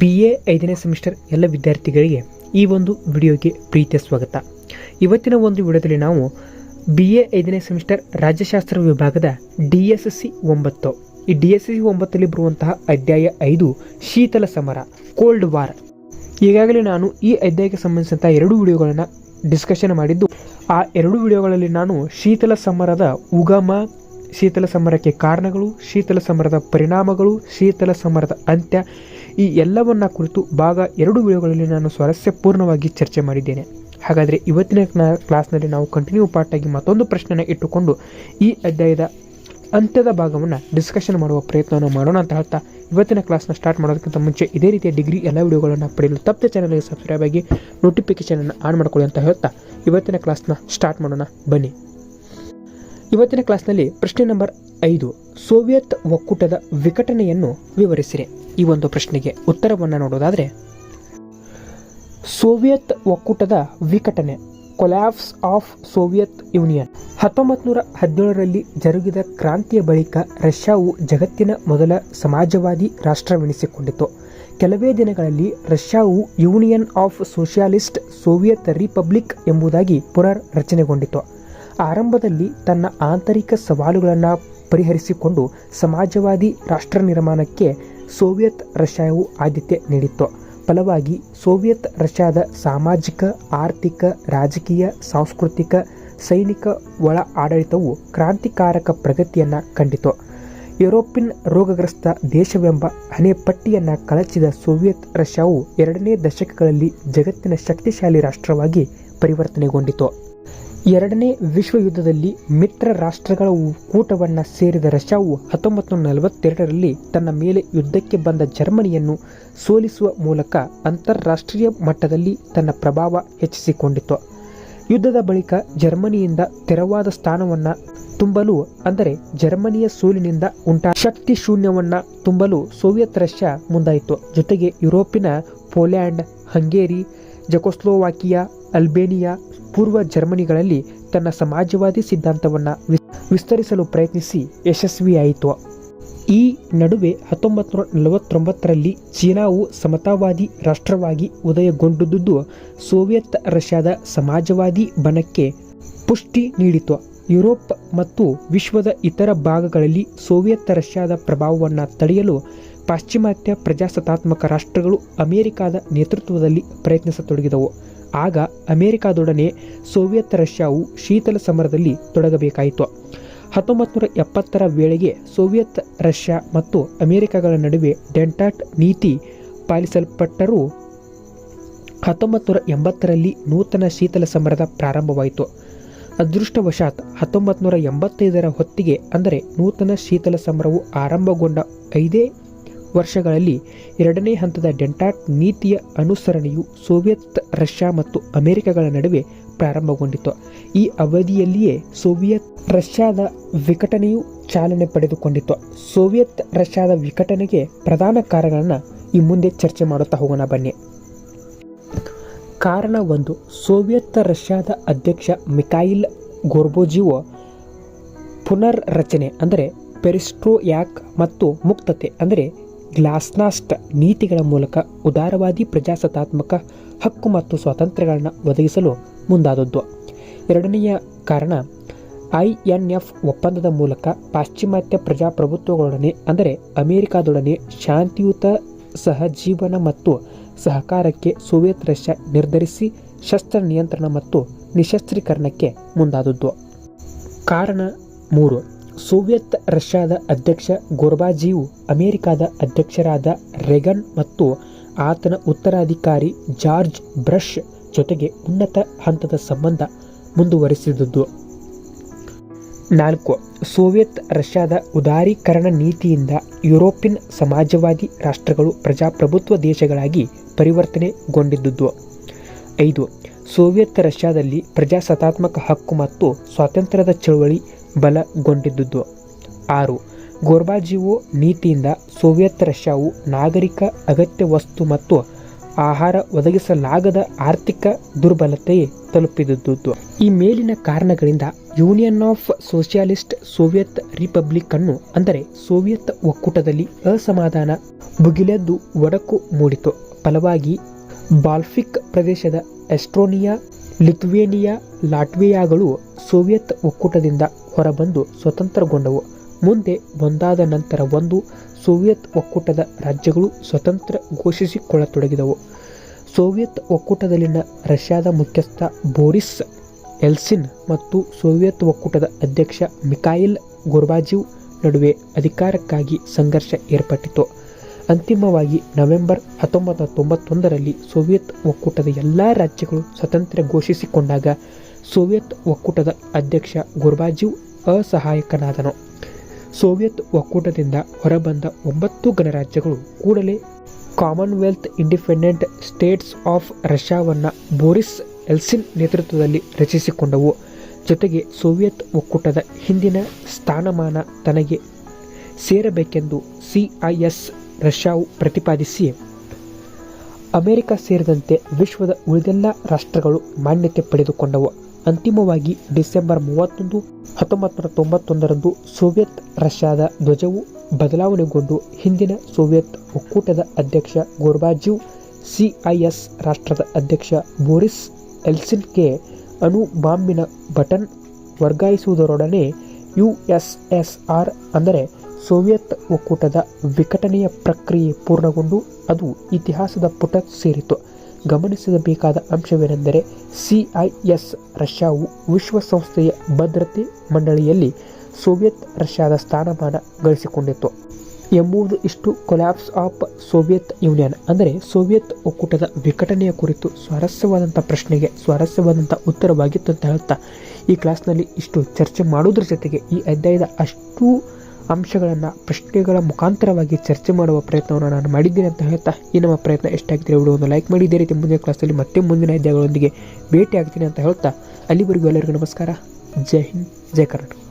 B A ಐದನೇ semester ಎಲ್ಲ ವಿದ್ಯಾರ್ಥಿಗಳಿಗೆ ಈ ಒಂದು ವಿಡಿಯೋಗೆ ಪ್ರೀತಿಯ ಸ್ವಾಗತ. ಇವತ್ತಿನ ಒಂದು ವಿಡಿಯೋದಲ್ಲಿ ನಾವು ಬಿ ಎ ಐದನೇ ಸೆಮಿಸ್ಟರ್ ರಾಜ್ಯಶಾಸ್ತ್ರ ವಿಭಾಗದ ಡಿ ಎಸ್ ಸಿ ಒಂಬತ್ತು. ಈ ಡಿ ಎಸ್ ಸಿ ಒಂಬತ್ತರಲ್ಲಿ ಬರುವಂತಹ ಅಧ್ಯಾಯ ಐದು, ಶೀತಲ ಸಮರ ಕೋಲ್ಡ್ ವಾರ್ ಈಗಾಗಲೇ ನಾನು ಈ ಅಧ್ಯಾಯಕ್ಕೆ ಸಂಬಂಧಿಸಿದಂಥ ಎರಡು ವಿಡಿಯೋಗಳನ್ನು ಡಿಸ್ಕಷನ್ ಮಾಡಿದ್ದು, ಆ ಎರಡು ವಿಡಿಯೋಗಳಲ್ಲಿ ನಾನು ಶೀತಲ ಸಮರದ ಉಗಮ ಶೀತಲ ಸಮರಕ್ಕೆ ಕಾರಣಗಳು, ಶೀತಲ ಸಮರದ ಪರಿಣಾಮಗಳು, ಶೀತಲ ಸಮರದ ಅಂತ್ಯ, ಈ ಎಲ್ಲವನ್ನ ಕುರಿತು ಭಾಗ ಎರಡು ವಿಡಿಯೋಗಳಲ್ಲಿ ನಾನು ಸ್ವಾರಸ್ಯಪೂರ್ಣವಾಗಿ ಚರ್ಚೆ ಮಾಡಿದ್ದೇನೆ. ಹಾಗಾದರೆ ಇವತ್ತಿನ ಕ್ಲಾ- ಕ್ಲಾಸ್ನಲ್ಲಿ ನಾವು ಕಂಟಿನ್ಯೂ ಪಾರ್ಟಾಗಿ ಮತ್ತೊಂದು ಪ್ರಶ್ನೆನ ಇಟ್ಟುಕೊಂಡು ಈ ಅಧ್ಯಾಯದ ಅಂತ್ಯದ ಭಾಗವನ್ನು ಡಿಸ್ಕಷನ್ ಮಾಡುವ ಪ್ರಯತ್ನವನ್ನು ಮಾಡೋಣ ಅಂತ ಹೇಳ್ತಾ ಇವತ್ತಿನ ಕ್ಲಾಸ್ನ ಸ್ಟಾರ್ಟ್ ಮಾಡೋದಕ್ಕಿಂತ ಮುಂಚೆ ಇದೇ ರೀತಿಯ ಡಿಗ್ರಿ ಎಲ್ಲ ವಿಡಿಯೋಗಳನ್ನು ಪಡೆಯಲು ತಪ್ಪದೆ ಚಾನಲ್ಗೆ ಸಬ್ಸ್ಕ್ರೈಬ್ ಆಗಿ ನೋಟಿಫಿಕೇಶನನ್ನು ಆನ್ ಮಾಡ್ಕೊಳ್ಳಿ ಅಂತ ಹೇಳ್ತಾ ಇವತ್ತಿನ ಕ್ಲಾಸ್ನ ಸ್ಟಾರ್ಟ್ ಮಾಡೋಣ. ಬನ್ನಿ. ಇವತ್ತಿನ ಕ್ಲಾಸ್ನಲ್ಲಿ ಪ್ರಶ್ನೆ ನಂಬರ್ ಐದು. ಸೋವಿಯತ್ ಒಕ್ಕೂಟದ ವಿಘಟನೆಯನ್ನು ವಿವರಿಸಿರಿ. ಈ ಒಂದು ಪ್ರಶ್ನೆಗೆ ಉತ್ತರವನ್ನು ನೋಡೋದಾದರೆ, ಸೋವಿಯತ್ ಒಕ್ಕೂಟದ ವಿಘಟನೆ, ಕೊಲ್ಯಾಪ್ಸ್ ಆಫ್ ಸೋವಿಯತ್ ಯೂನಿಯನ್. ಹತ್ತೊಂಬತ್ತು ನೂರ ಹದಿನೇಳರಲ್ಲಿ ಜರುಗಿದ ಕ್ರಾಂತಿಯ ಬಳಿಕ ರಷ್ಯಾವು ಜಗತ್ತಿನ ಮೊದಲ ಸಮಾಜವಾದಿ ರಾಷ್ಟ್ರವೆನಿಸಿಕೊಂಡಿತು ಕೆಲವೇ ದಿನಗಳಲ್ಲಿ ರಷ್ಯಾವು Union of Socialist Soviet Republic ಎಂಬುದಾಗಿ ಪುನರ್ ರಚನೆಗೊಂಡಿತು ಆರಂಭದಲ್ಲಿ ತನ್ನ ಆಂತರಿಕ ಸವಾಲುಗಳನ್ನು ಪರಿಹರಿಸಿಕೊಂಡು ಸಮಾಜವಾದಿ ರಾಷ್ಟ್ರ ನಿರ್ಮಾಣಕ್ಕೆ ಸೋವಿಯತ್ ರಷ್ಯಾವು ಆದ್ಯತೆ ನೀಡಿತ್ತು. ಫಲವಾಗಿ ಸೋವಿಯತ್ ರಷ್ಯಾದ ಸಾಮಾಜಿಕ, ಆರ್ಥಿಕ, ರಾಜಕೀಯ, ಸಾಂಸ್ಕೃತಿಕ, ಸೈನಿಕ ಒಳ ಆಡಳಿತವು ಕ್ರಾಂತಿಕಾರಕ ಪ್ರಗತಿಯನ್ನು ಕಂಡಿತು. ಯುರೋಪಿನ್ ರೋಗಗ್ರಸ್ತ ದೇಶವೆಂಬ ಹಣೆಪಟ್ಟಿಯನ್ನು ಕಳಚಿದ ಸೋವಿಯತ್ ರಷ್ಯಾವು ಎರಡನೇ ದಶಕಗಳಲ್ಲಿ ಜಗತ್ತಿನ ಶಕ್ತಿಶಾಲಿ ರಾಷ್ಟ್ರವಾಗಿ ಪರಿವರ್ತನೆಗೊಂಡಿತು. ಎರಡನೇ ವಿಶ್ವ ಯುದ್ಧದಲ್ಲಿ ಮಿತ್ರ ರಾಷ್ಟ್ರಗಳ ಕೂಟವನ್ನು ಸೇರಿದ ರಷ್ಯಾವು ಹತ್ತೊಂಬತ್ತು ನೂರ ನಲವತ್ತೆರಡರಲ್ಲಿ ತನ್ನ ಮೇಲೆ ಯುದ್ಧಕ್ಕೆ ಬಂದ ಜರ್ಮನಿಯನ್ನು ಸೋಲಿಸುವ ಮೂಲಕ ಅಂತಾರಾಷ್ಟ್ರೀಯ ಮಟ್ಟದಲ್ಲಿ ತನ್ನ ಪ್ರಭಾವ ಹೆಚ್ಚಿಸಿಕೊಂಡಿತು ಯುದ್ಧದ ಬಳಿಕ ಜರ್ಮನಿಯಿಂದ ತೆರವಾದ ಸ್ಥಾನವನ್ನು ತುಂಬಲು, ಅಂದರೆ ಜರ್ಮನಿಯ ಸೋಲಿನಿಂದ ಉಂಟಾ ಶಕ್ತಿ ಶೂನ್ಯವನ್ನ ತುಂಬಲು ಸೋವಿಯತ್ ರಷ್ಯಾ ಮುಂದಾಯಿತು. ಜೊತೆಗೆ ಯುರೋಪಿನ ಪೋಲ್ಯಾಂಡ್, ಹಂಗೇರಿ, ಜಕೋಸ್ಲೋವಾಕಿಯಾ, ಅಲ್ಬೇನಿಯಾ ಪೂರ್ವ ಜರ್ಮನಿಗಳಲ್ಲಿ ತನ್ನ ಸಮಾಜವಾದಿ ಸಿದ್ಧಾಂತವನ್ನು ವಿಸ್ತರಿಸಲು ಪ್ರಯತ್ನಿಸಿ ಯಶಸ್ವಿಯಾಯಿತು. ಈ ನಡುವೆ ಹತ್ತೊಂಬತ್ತು ನೂರ ನಲವತ್ತೊಂಬತ್ತರಲ್ಲಿ ಚೀನಾವು ಸಮತಾವಾದಿ ರಾಷ್ಟ್ರವಾಗಿ ಉದಯಗೊಂಡಿದ್ದುದು ಸೋವಿಯತ್ ರಷ್ಯಾದ ಸಮಾಜವಾದಿ ಬಣಕ್ಕೆ ಪುಷ್ಟಿ ನೀಡಿತು. ಯುರೋಪ್ ಮತ್ತು ವಿಶ್ವದ ಇತರ ಭಾಗಗಳಲ್ಲಿ ಸೋವಿಯತ್ ರಷ್ಯಾದ ಪ್ರಭಾವವನ್ನು ತಡೆಯಲು ಪಾಶ್ಚಿಮಾತ್ಯ ಪ್ರಜಾಸತ್ತಾತ್ಮಕ ರಾಷ್ಟ್ರಗಳು ಅಮೆರಿಕಾದ ನೇತೃತ್ವದಲ್ಲಿ ಪ್ರಯತ್ನಿಸತೊಡಗಿದವು. ಆಗ ಅಮೆರಿಕಾದೊಡನೆ ಸೋವಿಯತ್ ರಷ್ಯಾವು ಶೀತಲ ಸಮರದಲ್ಲಿ ತೊಡಗಬೇಕಾಯಿತು. ಹತ್ತೊಂಬತ್ತು ನೂರ ಎಪ್ಪತ್ತರ ವೇಳೆಗೆ ಸೋವಿಯತ್ ರಷ್ಯಾ ಮತ್ತು ಅಮೆರಿಕಗಳ ನಡುವೆ ಡೆಂಟಾಟ್ ನೀತಿ ಪಾಲಿಸಲ್ಪಟ್ಟರೂ ಹತ್ತೊಂಬತ್ತು ನೂರ ಎಂಬತ್ತರಲ್ಲಿ ನೂತನ ಶೀತಲ ಸಮರದ ಪ್ರಾರಂಭವಾಯಿತು. ಅದೃಷ್ಟವಶಾತ್ ಹತ್ತೊಂಬತ್ತು ನೂರ ಎಂಬತ್ತೈದರ ಹೊತ್ತಿಗೆ ಅಂದರೆ ನೂತನ ಶೀತಲ ಸಮರವು ಆರಂಭಗೊಂಡ ಐದೇ ವರ್ಷಗಳಲ್ಲಿ ಎರಡನೇ ಹಂತದ ಡೆಂಟಾಟ್ ನೀತಿಯ ಅನುಸರಣೆಯು ಸೋವಿಯತ್, ರಷ್ಯಾ ಮತ್ತು ಅಮೆರಿಕಗಳ ನಡುವೆ ಪ್ರಾರಂಭಗೊಂಡಿತು. ಈ ಅವಧಿಯಲ್ಲಿಯೇ ಸೋವಿಯತ್, ರಷ್ಯಾದ ವಿಘಟನೆಯು ಚಾಲನೆ ಪಡೆದುಕೊಂಡಿತು. ಸೋವಿಯತ್, ರಷ್ಯಾದ ವಿಘಟನೆಗೆ ಪ್ರಧಾನ ಕಾರಣಗಳನ್ನು ಈ ಮುಂದೆ ಚರ್ಚೆ ಮಾಡುತ್ತಾ ಹೋಗೋಣ ಬನ್ನಿ. ಕಾರಣ ಒಂದು, ಸೋವಿಯತ್, ರಷ್ಯಾದ ಅಧ್ಯಕ್ಷ ಮಿಕಾಯಿಲ್ ಗೋರ್ಬೋಜಿವೋ ಪುನರ್ ರಚನೆ ಅಂದರೆ ಪೆರಿಸ್ಟ್ರೋಯಾಕ್ ಮತ್ತು ಮುಕ್ತತೆ, ಅಂದರೆ ಗ್ಲಾಸ್ನಾಸ್ಟ್ ನೀತಿಗಳ ಮೂಲಕ ಉದಾರವಾದಿ ಪ್ರಜಾಸತ್ತಾತ್ಮಕ ಹಕ್ಕು ಮತ್ತು ಸ್ವಾತಂತ್ರ್ಯಗಳನ್ನು ಒದಗಿಸಲು ಮುಂದಾದದ್ದು. ಎರಡನೆಯ ಕಾರಣ, ಐ ಎನ್ ಎಫ್ ಒಪ್ಪಂದದ ಮೂಲಕ ಪಾಶ್ಚಿಮಾತ್ಯ ಪ್ರಜಾಪ್ರಭುತ್ವಗಳೊಡನೆ, ಅಂದರೆ ಅಮೆರಿಕಾದೊಡನೆ ಶಾಂತಿಯುತ ಸಹಜೀವನ ಮತ್ತು ಸಹಕಾರಕ್ಕೆ ಸೋವಿಯತ್ ರಷ್ಯಾ ನಿರ್ಧರಿಸಿ ಶಸ್ತ್ರ ನಿಯಂತ್ರಣ ಮತ್ತು ನಿಶಸ್ತ್ರೀಕರಣಕ್ಕೆ ಮುಂದಾದದ್ದು. ಕಾರಣ ಮೂರು ಸೋವಿಯತ್ ರಷ್ಯಾದ ಅಧ್ಯಕ್ಷ ಗೋರ್ಬಾಜಿಯು ಅಮೆರಿಕಾದ ಅಧ್ಯಕ್ಷರಾದ ರೆಗನ್ ಮತ್ತು ಆತನ ಉತ್ತರಾಧಿಕಾರಿ ಜಾರ್ಜ್ ಬ್ರಷ್ ಜೊತೆಗೆ ಉನ್ನತ ಹಂತದ ಸಂಬಂಧ ಮುಂದುವರಿಸಿದುದು. ನಾಲ್ಕು, ಸೋವಿಯತ್ ರಷ್ಯಾದ ಉದಾರೀಕರಣ ನೀತಿಯಿಂದ ಯುರೋಪಿಯನ್ ಸಮಾಜವಾದಿ ರಾಷ್ಟ್ರಗಳು ಪ್ರಜಾಪ್ರಭುತ್ವ ದೇಶಗಳಾಗಿ ಪರಿವರ್ತನೆಗೊಂಡಿದ್ದುದು ಐದು, ಸೋವಿಯತ್ ರಷ್ಯಾದಲ್ಲಿ ಪ್ರಜಾಸತ್ತಾತ್ಮಕ ಹಕ್ಕು ಮತ್ತು ಸ್ವಾತಂತ್ರ್ಯದ ಚಳವಳಿ ಬಲಗೊಂಡಿದ್ದುದು. ಆರು ಗೋರ್ಬಾಜಿವೋ ನೀತಿಯಿಂದ ಸೋವಿಯತ್ ರಷ್ಯಾವು ನಾಗರಿಕ ಅಗತ್ಯ ವಸ್ತು ಮತ್ತು ಆಹಾರ ಒದಗಿಸಲಾಗದ ಆರ್ಥಿಕ ದುರ್ಬಲತೆ ತಲುಪಿದುದು ಈ ಮೇಲಿನ ಕಾರಣಗಳಿಂದ Union of Socialist Soviet Republic ಅನ್ನು, ಅಂದರೆ ಸೋವಿಯತ್ ಒಕ್ಕೂಟದಲ್ಲಿ ಅಸಮಾಧಾನ ಭುಗಿಲೆದ್ದು ಒಡಕು ಮೂಡಿತು. ಫಲವಾಗಿ, ಬಾಲ್ಫಿಕ್ ಪ್ರದೇಶದ ಎಸ್ಟ್ರೋನಿಯಾ ಲಿಥುವೇನಿಯಾ, ಲಾಟ್ವಿಯಾಗಳು ಸೋವಿಯತ್ ಒಕ್ಕೂಟದಿಂದ ಹೊರಬಂದು ಸ್ವತಂತ್ರಗೊಂಡವು. ಮುಂದೆ ಒಂದಾದ ನಂತರ ಒಂದು ಸೋವಿಯತ್ ಒಕ್ಕೂಟದ ರಾಜ್ಯಗಳು ಸ್ವತಂತ್ರ ಘೋಷಿಸಿಕೊಳ್ಳತೊಡಗಿದವು. ಸೋವಿಯತ್ ಒಕ್ಕೂಟದಲ್ಲಿನ ರಷ್ಯಾದ ಮುಖ್ಯಸ್ಥ ಬೋರಿಸ್ ಎಲ್ಸಿನ್ ಮತ್ತು ಸೋವಿಯತ್ ಒಕ್ಕೂಟದ ಅಧ್ಯಕ್ಷ ಮಿಕಾಯಿಲ್ ಗೊರ್ಬಾಜಿವ್ ನಡುವೆ ಅಧಿಕಾರಕ್ಕಾಗಿ ಸಂಘರ್ಷ ಏರ್ಪಟ್ಟಿತು. ಅಂತಿಮವಾಗಿ ನವೆಂಬರ್ ಹತ್ತೊಂಬತ್ತು ತೊಂಬತ್ತೊಂದರಲ್ಲಿ ಸೋವಿಯತ್ ಒಕ್ಕೂಟದ ಎಲ್ಲ ರಾಜ್ಯಗಳು ಸ್ವತಂತ್ರ ಘೋಷಿಸಿಕೊಂಡಾಗ ಸೋವಿಯತ್ ಒಕ್ಕೂಟದ ಅಧ್ಯಕ್ಷ ಗೊರ್ಬಾಜಿವ್ ಅಸಹಾಯಕನಾದನು. ಸೋವಿಯತ್ ಒಕ್ಕೂಟದಿಂದ ಹೊರಬಂದ ಒಂಬತ್ತು ಗಣರಾಜ್ಯಗಳು ಕೂಡಲೇ ಕಾಮನ್ವೆಲ್ತ್ ಇಂಡಿಪೆಂಡೆಂಟ್ ಸ್ಟೇಟ್ಸ್ ಆಫ್ ರಷ್ಯಾವನ್ನು ಬೋರಿಸ್ ಎಲ್ಸಿನ್ ನೇತೃತ್ವದಲ್ಲಿ ರಚಿಸಿಕೊಂಡವು. ಜೊತೆಗೆ ಸೋವಿಯತ್ ಒಕ್ಕೂಟದ ಹಿಂದಿನ ಸ್ಥಾನಮಾನ ತನಗೆ ಸೇರಬೇಕೆಂದು ಸಿಐಎಸ್ ರಷ್ಯಾವು ಪ್ರತಿಪಾದಿಸಿ ಅಮೆರಿಕ ಸೇರಿದಂತೆ ವಿಶ್ವದ ಉಳಿದೆಲ್ಲ ರಾಷ್ಟ್ರಗಳು ಮಾನ್ಯತೆ ಪಡೆದುಕೊಂಡವು. ಅಂತಿಮವಾಗಿ ಡಿಸೆಂಬರ್ ಮೂವತ್ತೊಂದು ಹತ್ತೊಂಬತ್ತು ನೂರ ತೊಂಬತ್ತೊಂದರಂದು ಸೋವಿಯತ್ ರಷ್ಯಾದ ಧ್ವಜವು ಬದಲಾವಣೆಗೊಂಡು ಹಿಂದಿನ ಸೋವಿಯತ್ ಒಕ್ಕೂಟದ ಅಧ್ಯಕ್ಷ ಗೋರ್ಬಾಜಿವ್ ಸಿಐಎಸ್ ರಾಷ್ಟ್ರದ ಅಧ್ಯಕ್ಷ ಬೋರಿಸ್ ಎಲ್ಸಿನ್ಗೆ ಅಣು ಬಾಂಬಿನ ಬಟನ್ ವರ್ಗಾಯಿಸುವುದರೊಡನೆ ಯುಎಸ್ಎಸ್ಆರ್ ಅಂದರೆ ಸೋವಿಯತ್ ಒಕ್ಕೂಟದ ವಿಘಟನೆಯ ಪ್ರಕ್ರಿಯೆ ಪೂರ್ಣಗೊಂಡು ಅದು ಇತಿಹಾಸದ ಪುಟ ಸೇರಿತು. ಗಮನಿಸಬೇಕಾದ ಅಂಶವೇನೆಂದರೆ ಸಿಐಎಸ್ ರಷ್ಯಾವು ವಿಶ್ವಸಂಸ್ಥೆಯ ಭದ್ರತೆ ಮಂಡಳಿಯಲ್ಲಿ ಸೋವಿಯತ್ ರಷ್ಯಾದ ಸ್ಥಾನಮಾನ ಗಳಿಸಿಕೊಂಡಿತ್ತು. ಎಂಬುದು ಇಷ್ಟು ಕೊಲ್ಯಾಪ್ಸ್ ಆಫ್ ಸೋವಿಯತ್ ಯೂನಿಯನ್. ಅಂದರೆ ಸೋವಿಯತ್ ಒಕ್ಕೂಟದ ವಿಘಟನೆಯ ಕುರಿತು ಸ್ವಾರಸ್ಯವಾದಂಥ ಪ್ರಶ್ನೆಗೆ ಸ್ವಾರಸ್ಯವಾದಂಥ ಉತ್ತರವಾಗಿತ್ತು ಅಂತ ಹೇಳ್ತಾ, ಈ ಕ್ಲಾಸ್ನಲ್ಲಿ ಇಷ್ಟು ಚರ್ಚೆ ಮಾಡೋದ್ರ ಜೊತೆಗೆ ಈ ಅಧ್ಯಾಯದ ಅಷ್ಟು ಅಂಶಗಳನ್ನು ಪ್ರಶ್ನೆಗಳ ಮುಖಾಂತರವಾಗಿ ಚರ್ಚೆ ಮಾಡುವ ಪ್ರಯತ್ನವನ್ನು ನಾನು ಮಾಡಿದ್ದೇನೆ ಅಂತ ಹೇಳ್ತಾ ಈ ನಮ್ಮ ಪ್ರಯತ್ನ ಎಷ್ಟಾಗಿದೆ ವಿಡಿಯೋವನ್ನು ಲೈಕ್ ಮಾಡಿ. ಇದೇ ರೀತಿ ಮುಂದಿನ ಕ್ಲಾಸಲ್ಲಿ ಮತ್ತೆ ಮುಂದಿನ ಅಧ್ಯಾಯಗಳೊಂದಿಗೆ ಭೇಟಿ ಆಗ್ತೀನಿ ಅಂತ ಹೇಳ್ತಾ ಅಲ್ಲಿವರೆಗೂ ಎಲ್ಲರಿಗೂ ನಮಸ್ಕಾರ. ಜೈ ಹಿಂದ್, ಜೈ ಕರ್ನಾಟಕ.